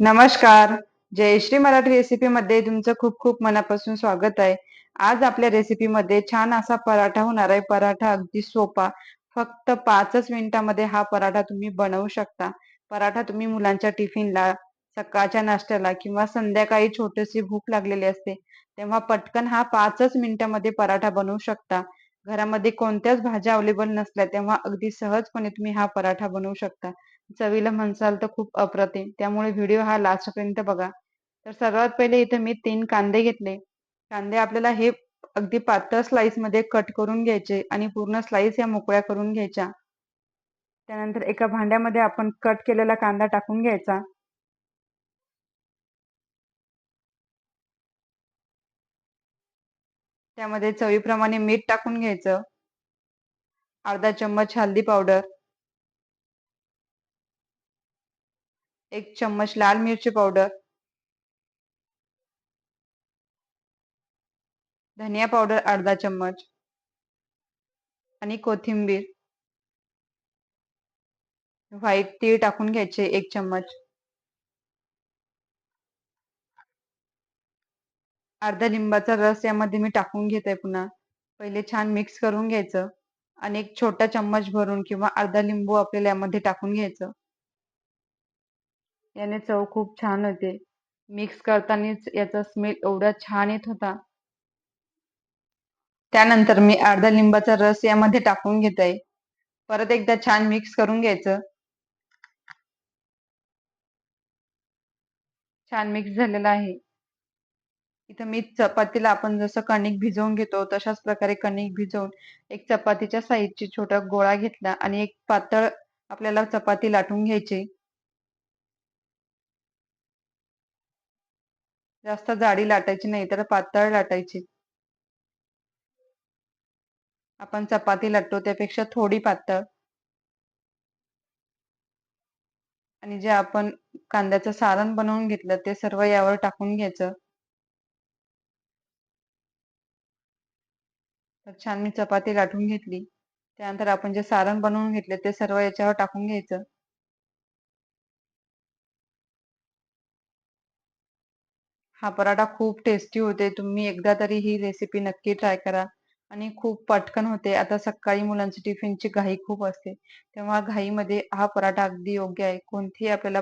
नमस्कार. जयश्री मराठी रेसिपी मध्ये तुमचं खूप खूप मनापासून स्वागत आहे. आज आपल्या रेसिपी मध्ये छान असा पराठा होणार आहे. पराठा अगदी सोपा. फक्त पाचच मिनिटामध्ये हा पराठा तुम्ही बनवू शकता. पराठा तुम्ही मुलांच्या टिफिनला सकाळच्या नाश्त्याला किंवा संध्याकाळी छोटीशी भूक लागलेली असते तेव्हा पटकन हा पाचच मिनिटामध्ये पराठा बनवू शकता. घरामध्ये कोणत्याच भाज्या अवेलेबल नसल्या तेव्हा अगदी सहजपणे तुम्ही हा पराठा बनवू शकता. चवीला म्हणसाल तर खूप अप्रतिम. त्यामुळे व्हिडिओ हा लास्टपर्यंत बघा. तर सर्वात पहिले इथे मी तीन कांदे घेतले. कांदे आपल्याला हे अगदी पातळ स्लाइसमध्ये कट करून घ्यायचे आणि पूर्ण स्लाइस या मोकळ्या करून घ्यायच्या. त्यानंतर एका भांड्यामध्ये आपण कट केलेला कांदा टाकून घ्यायचा. त्यामध्ये चवीप्रमाणे मीठ टाकून घ्यायचं. अर्धा चम्मच हल्दी पावडर एक चम्मच लाल मिरची पावडर धनिया पावडर अर्धा चम्मच आणि कोथिंबीर. व्हाईट तीळ टाकून घ्यायचे एक चम्मच. अर्धा लिंबाचा रस यामध्ये मी टाकून घेते पुन्हा. पहिले छान मिक्स करून घ्यायचं आणि एक छोटा चम्मच भरून किंवा अर्धा लिंबू आपल्याला यामध्ये टाकून घ्यायचं. याने चव खूप छान होते. मिक्स करतानाच याचा स्मेल एवढा छान येत होता. त्यानंतर मी अर्धा लिंबाचा रस यामध्ये टाकून घेत आहे परत एकदा छान मिक्स करून घ्यायचं. छान मिक्स झालेला आहे. इथं मी चपातीला आपण जसं कणिक भिजवून घेतो तशाच प्रकारे कणिक भिजवून एक चपातीच्या साईजची छोटा गोळा घेतला आणि एक पातळ आपल्याला चपाती लाटून घ्यायची. जास्त जाडी लाटायची नाही तर पातळ लाटायची. आपण चपाती लाटतो त्यापेक्षा थोडी पातळ. आणि जे आपण कांद्याचं सारण बनवून घेतलं ते सर्व यावर टाकून घ्यायचं. तर छान मी चपाती लाटून घेतली. त्यानंतर आपण जे सारण बनवून घेतले ते सर्व याच्यावर टाकून घ्यायचं. हा पराठा खूप टेस्टी होते. तुम्ही एकदा तरी ही रेसिपी नक्की ट्राय करा. आणि खूप पटकन होते. आता सकाळी मुलांची टिफिनची घाई खूप असते. तेव्हा घाईमध्ये हा पराठा अगदी योग्य आहे. कोणतीही आपल्याला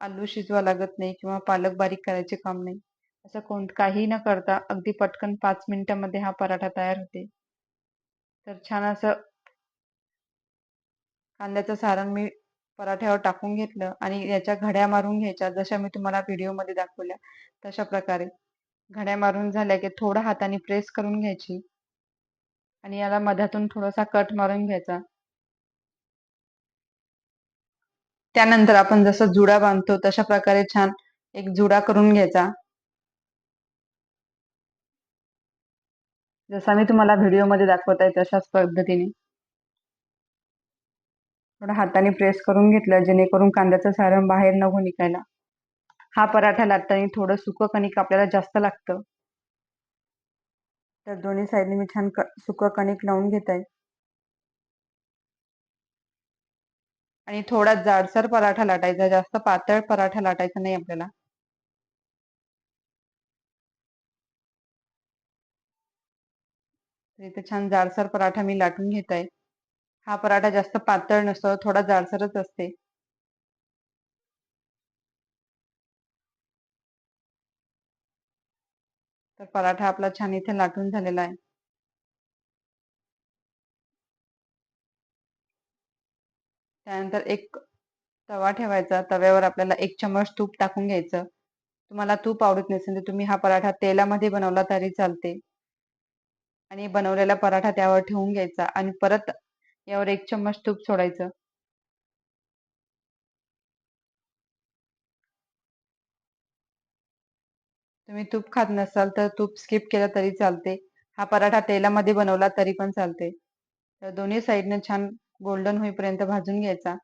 आलू शिजवा लागत नाही किंवा पालक बारीक करायचे काम नाही. असं कोण काही न करता अगदी पटकन पाच मिनिटांमध्ये हा पराठा तयार होते. तर छान असं कांद्याचं सारण मी पराठ्यावर टाकून घेतलं आणि याच्या घड्या मारून घ्यायच्या. जशा मी तुम्हाला व्हिडिओमध्ये दाखवल्या तशा प्रकारे. घड्या मारून झाल्या की थोडं हाताने प्रेस करून घ्यायची. आणि याला मधातून थोडासा कट मारून घ्यायचा. त्यानंतर आपण जसं जुडा बांधतो तशा प्रकारे छान एक जुडा करून घ्यायचा. जसा मी तुम्हाला व्हिडिओमध्ये दाखवत आहे तशाच पद्धतीने. थोडा हाताने प्रेस करून घेतलं जेणेकरून कांद्याचं सारण बाहेर नको निघायला. हा पराठा लाटताना थोडं सुकं कणिक आपल्याला जास्त लागतं. तर दोन्ही साईडने मी छान सुकं कणिक लावून घेत आहे आणि थोडा जाडसर पराठा लाटायचा जास्त पातळ पराठा लाटायचा नाही आपल्याला. इथे छान जाडसर पराठा मी लाटून घेत आहे हा पराठा जास्त पातळ नसतो थोडा जाडसरच असते. तर पराठा आपला छान इथे लाटून झालेला आहे. त्यानंतर एक तवा ठेवायचा तव्यावर आपल्याला एक चमच तूप टाकून घ्यायचं. तुम्हाला तूप आवडत नसेल तर तुम्ही हा पराठा तेलामध्ये बनवला तरी चालते. आणि बनवलेला पराठा त्यावर ठेवून घ्यायचा आणि परत यावर एक चम्मच तूप सोडायचं. तुम्ही तूप खात नसाल तर तूप स्किप केलं तरी चालते. हा पराठा तेलामध्ये बनवला तरी पण चालते. तर दोन्ही साईडने छान गोल्डन होईपर्यंत भाजून घ्यायचा.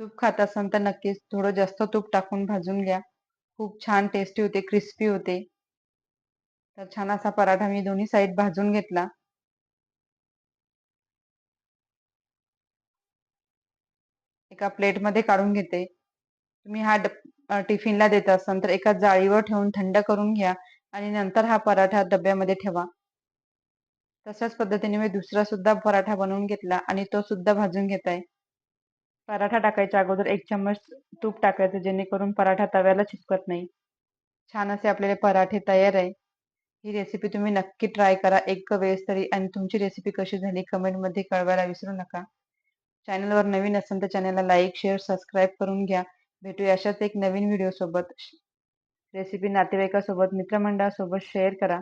तूप खात असाल तर नक्कीच थोडं जास्त तूप टाकून भाजून घ्या. खूप छान टेस्टी होते क्रिस्पी होते. तर छान असा पराठा मी दोन्ही साईड भाजून घेतला. एका प्लेटमध्ये काढून घेते. तुम्ही हा टिफिनला देत असाल तर एका जाळीवर ठेवून थंड करून घ्या आणि नंतर हा पराठा डब्यामध्ये ठेवा. तशाच पद्धतीने मी दुसरा सुद्धा पराठा बनवून घेतला आणि तो सुद्धा भाजून घेत आहे. पराठा टाकायच्या अगोदर एक चम्मच तूप टाकायचं जेणेकरून पराठा तव्याला चिपकत नाही. छान असे आपल्याला पराठे तयार आहे. ही रेसिपी तुम्ही नक्की ट्राय करा. एक वेळेस तरी आणि तुमची रेसिपी कशी झाली कमेंटमध्ये कळवायला विसरू नका. चॅनलवर नवीन असेल तर चॅनलला लाईक शेअर सबस्क्राईब करून घ्या. भेटूया अशाच एक नवीन व्हिडिओ सोबत. रेसिपी नातेवाईकासोबत मित्रमंडळासोबत शेअर करा.